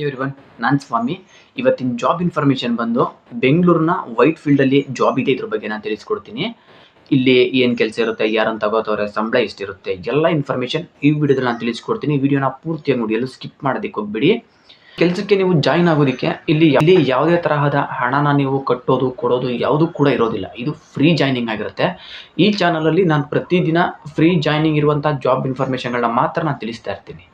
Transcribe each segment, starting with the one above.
Everyone ನಾನು ಸ್ವಾಮಿ. ಇವತ್ತಿನ job information ಬಂದು ಬೆಂಗಳೂರಿನ ವೈಟ್ ಫೀಲ್ಡಲ್ಲಿ ಜಾಬ್ ಇದೆ ಇದ್ರ ಬಗ್ಗೆ ನಾನು ತಿಳಿಸ್ಕೊಡ್ತೀನಿ. ಇಲ್ಲಿ ಏನು ಕೆಲಸ ಇರುತ್ತೆ ಯಾರನ್ನು ತಗೋತವ್ರೆ, ಸಂಬಳ ಎಷ್ಟಿರುತ್ತೆ, ಎಲ್ಲ ಇನ್ಫಾರ್ಮೇಷನ್ ಈ ವಿಡಿಯೋದಲ್ಲಿ ನಾನು ತಿಳಿಸ್ಕೊಡ್ತೀನಿ. ವಿಡಿಯೋನ ಪೂರ್ತಿಯಾಗಿ ನೋಡಿ, ಎಲ್ಲೂ ಸ್ಕಿಪ್ ಮಾಡೋದಕ್ಕೆ ಹೋಗ್ಬಿಡಿ. ಕೆಲಸಕ್ಕೆ ನೀವು ಜಾಯಿನ್ ಆಗೋದಕ್ಕೆ ಇಲ್ಲಿ ಇಲ್ಲಿ ಯಾವುದೇ ತರಹದ ಹಣನ ನೀವು ಕಟ್ಟೋದು, ಕೊಡೋದು ಯಾವುದು ಕೂಡ ಇರೋದಿಲ್ಲ. ಇದು ಫ್ರೀ ಜಾಯ್ನಿಂಗ್ ಆಗಿರುತ್ತೆ. ಈ ಚಾನಲಲ್ಲಿ ನಾನು ಪ್ರತಿದಿನ ಫ್ರೀ ಜಾಯ್ನಿಂಗ್ ಇರುವಂಥ ಜಾಬ್ ಇನ್ಫಾರ್ಮೇಷನ್ಗಳನ್ನ ಮಾತ್ರ ನಾನು ತಿಳಿಸ್ತಾ ಇರ್ತೀನಿ.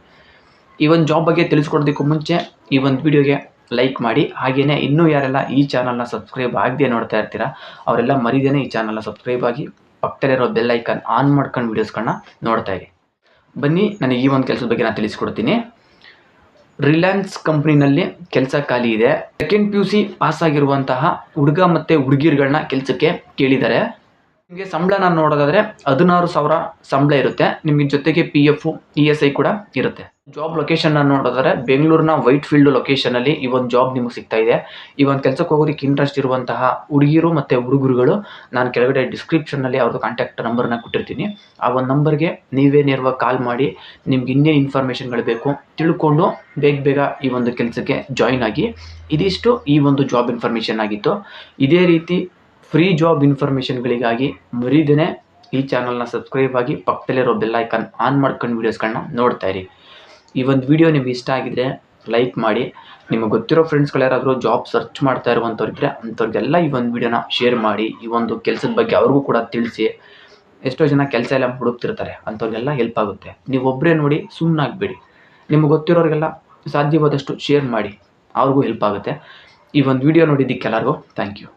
ಈ ಒಂದು ಜಾಬ್ ಬಗ್ಗೆ ತಿಳಿಸ್ಕೊಡೋದಕ್ಕೂ ಮುಂಚೆ ಈ ಒಂದು ವಿಡಿಯೋಗೆ ಲೈಕ್ ಮಾಡಿ. ಹಾಗೆಯೇ ಇನ್ನೂ ಯಾರೆಲ್ಲ ಈ ಚಾನಲ್ನ ಸಬ್ಸ್ಕ್ರೈಬ್ ಆಗದೆ ನೋಡ್ತಾ ಇರ್ತೀರ, ಅವರೆಲ್ಲ ಮರಿದೇನೆ ಈ ಚಾನಲ್ನ ಸಬ್ಸ್ಕ್ರೈಬ್ ಆಗಿ ಪಕ್ಕದಲ್ಲಿರೋ ಬೆಲ್ ಐಕನ್ ಆನ್ ಮಾಡ್ಕೊಂಡು ವೀಡಿಯೋಸ್ಗಳನ್ನ ನೋಡ್ತಾ ಇರಿ. ಬನ್ನಿ, ನನಗೆ ಈ ಒಂದು ಕೆಲಸದ ಬಗ್ಗೆ ನಾನು ತಿಳಿಸ್ಕೊಡ್ತೀನಿ. ರಿಲಯನ್ಸ್ ಕಂಪ್ನಿನಲ್ಲಿ ಕೆಲಸ ಖಾಲಿ ಇದೆ. Second P U C pass ಆಗಿರುವಂತಹ ಹುಡುಗ ಮತ್ತು ಹುಡುಗಿರುಗಳನ್ನ ಕೆಲಸಕ್ಕೆ ಕೇಳಿದ್ದಾರೆ. ನಿಮಗೆ ಸಂಬಳನ ನೋಡೋದಾದ್ರೆ ಹದಿನಾರು ಸಾವಿರ ಸಂಬಳ ಇರುತ್ತೆ. ನಿಮಗೆ ಜೊತೆಗೆ P F E S I ಕೂಡ ಇರುತ್ತೆ. ಜಾಬ್ ಲೊಕೇಶನ್ ನೋಡೋದಾದ್ರೆ ಬೆಂಗಳೂರಿನ ವೈಟ್ ಫೀಲ್ಡ್ ಲೊಕೇಶನ್ ಅಲ್ಲಿ ಈ ಒಂದು ಜಾಬ್ ನಿಮಗೆ ಸಿಗ್ತಾ ಇದೆ. ಈ ಒಂದು ಕೆಲಸಕ್ಕೆ ಹೋಗೋದಕ್ಕೆ ಇಂಟ್ರೆಸ್ಟ್ ಇರುವಂತಹ ಹುಡುಗಿರು ಮತ್ತೆ ಹುಡುಗರುಗಳು ನಾನು ಕೆಳಗಡೆ ಡಿಸ್ಕ್ರಿಪ್ಷನ್ನಲ್ಲಿ ಅವ್ರದ್ದು ಕಾಂಟ್ಯಾಕ್ಟ್ ನಂಬರ್ನ ಕೊಟ್ಟಿರ್ತೀನಿ. ಆ ಒಂದು ನಂಬರ್ಗೆ ನೀವೇ ನೇರವಾಗಿ ಕಾಲ್ ಮಾಡಿ, ನಿಮ್ಗೆ ಇನ್ನೇನು ಇನ್ಫಾರ್ಮೇಷನ್ಗಳು ಬೇಕು ತಿಳ್ಕೊಂಡು ಬೇಗ ಬೇಗ ಈ ಒಂದು ಕೆಲಸಕ್ಕೆ ಜಾಯ್ನ್ ಆಗಿ. ಇದಿಷ್ಟು ಈ ಒಂದು ಜಾಬ್ ಇನ್ಫಾರ್ಮೇಷನ್ ಆಗಿತ್ತು. ಇದೇ ರೀತಿ ಫ್ರೀ ಜಾಬ್ ಇನ್ಫಾರ್ಮೇಷನ್ಗಳಿಗಾಗಿ ಮರಿದೇನೆ ಈ ಚಾನಲ್ನ ಸಬ್ಸ್ಕ್ರೈಬ್ ಆಗಿ ಪಕ್ಕದಲ್ಲಿರೋ ಬೆಲ್ ಐಕಾನ್ ಆನ್ ಮಾಡ್ಕೊಂಡು ವೀಡಿಯೋಸ್ಗಳನ್ನ ನೋಡ್ತಾ ಇರಿ. ಈ ಒಂದು ವಿಡಿಯೋ ನಿಮ್ಗೆ ಇಷ್ಟ ಆಗಿದ್ರೆ ಲೈಕ್ ಮಾಡಿ. ನಿಮಗೆ ಗೊತ್ತಿರೋ ಫ್ರೆಂಡ್ಸ್ಗಳ್ಯಾರಾದರೂ ಜಾಬ್ ಸರ್ಚ್ ಮಾಡ್ತಾ ಇರುವಂಥವ್ರಿದ್ರೆ ಅಂಥವ್ರಿಗೆಲ್ಲ ಈ ಒಂದು ವಿಡಿಯೋನ ಶೇರ್ ಮಾಡಿ. ಈ ಒಂದು ಕೆಲಸದ ಬಗ್ಗೆ ಅವ್ರಿಗೂ ಕೂಡ ತಿಳಿಸಿ. ಎಷ್ಟೋ ಜನ ಕೆಲಸ ಎಲ್ಲ ಹುಡುಕ್ತಿರ್ತಾರೆ, ಅಂಥವ್ರಿಗೆಲ್ಲ ಹೆಲ್ಪ್ ಆಗುತ್ತೆ. ನೀವು ಒಬ್ಬರೇ ನೋಡಿ ಸುಮ್ಮನಾಗಬೇಡಿ ನಿಮಗೆ ಗೊತ್ತಿರೋರಿಗೆಲ್ಲ ಸಾಧ್ಯವಾದಷ್ಟು ಶೇರ್ ಮಾಡಿ. ಅವ್ರಿಗೂ ಹೆಲ್ಪ್ ಆಗುತ್ತೆ. ಈ ಒಂದು ವಿಡಿಯೋ ನೋಡಿದ್ದಕ್ಕೆಲ್ಲರಿಗೂ ಥ್ಯಾಂಕ್ ಯು